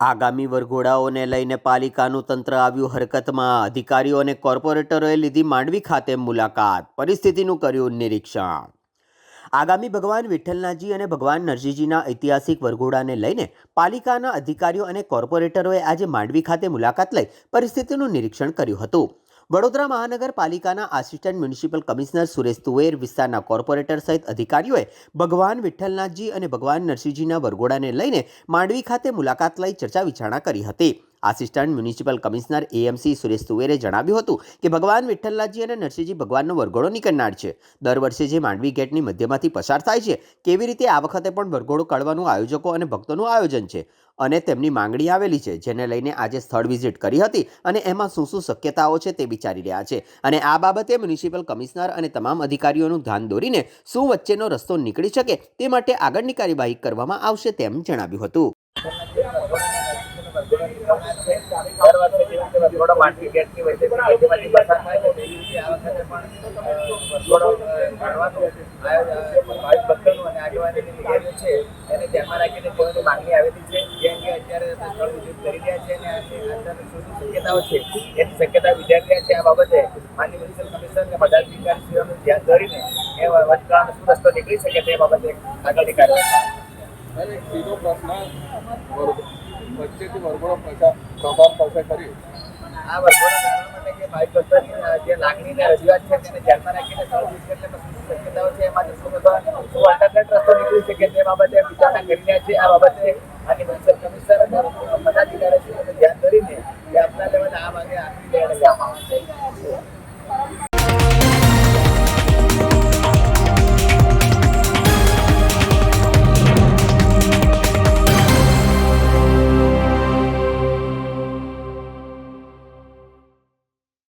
આગામી વરઘોડાઓને લઈને પાલિકાનું તંત્ર આવ્યું હરકતમાં. અધિકારીઓ અને કોર્પોરેટરોએ લીધી માંડવી ખાતે મુલાકાત. પરિસ્થિતિનું કર્યું નિરીક્ષણ. આગામી ભગવાન વિઠ્ઠલનાથજી અને ભગવાન નરસિંહજીના ઐતિહાસિક વરઘોડાને લઈને પાલિકાના અધિકારીઓ અને કોર્પોરેટરોએ આજે માંડવી ખાતે મુલાકાત લઈ પરિસ્થિતિનું નિરીક્ષણ કર્યું હતું. વડોદરા મહાનગરપાલિકાના આસિસ્ટન્ટ મ્યુનિસિપલ કમિશનર સુરેશ તુવેર, વિસ્તારના કોર્પોરેટર સહિત અધિકારીઓએ ભગવાન વિઠ્ઠલનાથજી અને ભગવાન નરસિંહજીના વરઘોડાને લઈને માંડવી ખાતે મુલાકાત લઈ ચર્ચા વિચારણા કરી હતી. Assistant municipal commissioner AMC Suresh તુવેરે જણાવ્યું હતું કે ભગવાન વિઠ્ઠલનાથજી અને નરસિંહજી ભગવાનનો વરઘોડો નીકળનાર છે. દર વર્ષે જે માંડવી ગેટની મધ્યમાંથી પસાર થાય છે, કેવી રીતે આ વખતે પણ વરઘોડો કાઢવાનું આયોજકો અને ભક્તોનું આયોજન છે અને તેમની માંગણી આવેલી છે, જેને લઈને આજે સ્થળ વિઝિટ કરી હતી અને એમાં શું શું શક્યતાઓ છે તે વિચારી રહ્યા છે. અને આ બાબતે મ્યુનિસિપલ કમિશનર અને તમામ અધિકારીઓનું ધ્યાન દોરીને શું વચ્ચેનો રસ્તો નીકળી શકે તે માટે આગળની કાર્યવાહી કરવામાં આવશે તેમ જણાવ્યું હતું. શક્યતા વિચારી છે આ બાબતે માનનીય મ્યુનિસિપલ કમિશનર અને બધા અધિકારીશ્રીઓનું ધ્યાન દોરીને એ વચગાળાનો રસ્તો નીકળી શકે તે બાબતે આગળની કાર્યવાહી પાસેથી વરઘોડો પૈસા કૌભાંડ પાસે કર્યું આ વરઘોડો માટે કે ભાઈ ભક્તોની જે લાગણીને રજૂઆત છે તેને ધ્યાનમાં રાખીને સારું વિશ્લેષણ શક્યતાઓ છે, એમાં શું બધા શું રસ્તો નીકળી શકે તે બાબતે વિચારણા કરી રહ્યા છે, આ બાબતે આની મ્યુનિસિપલ કમિશનર પદાધિકારી છે ધ્યાન ધરીને કે આપના લેવલે આ માગે આપી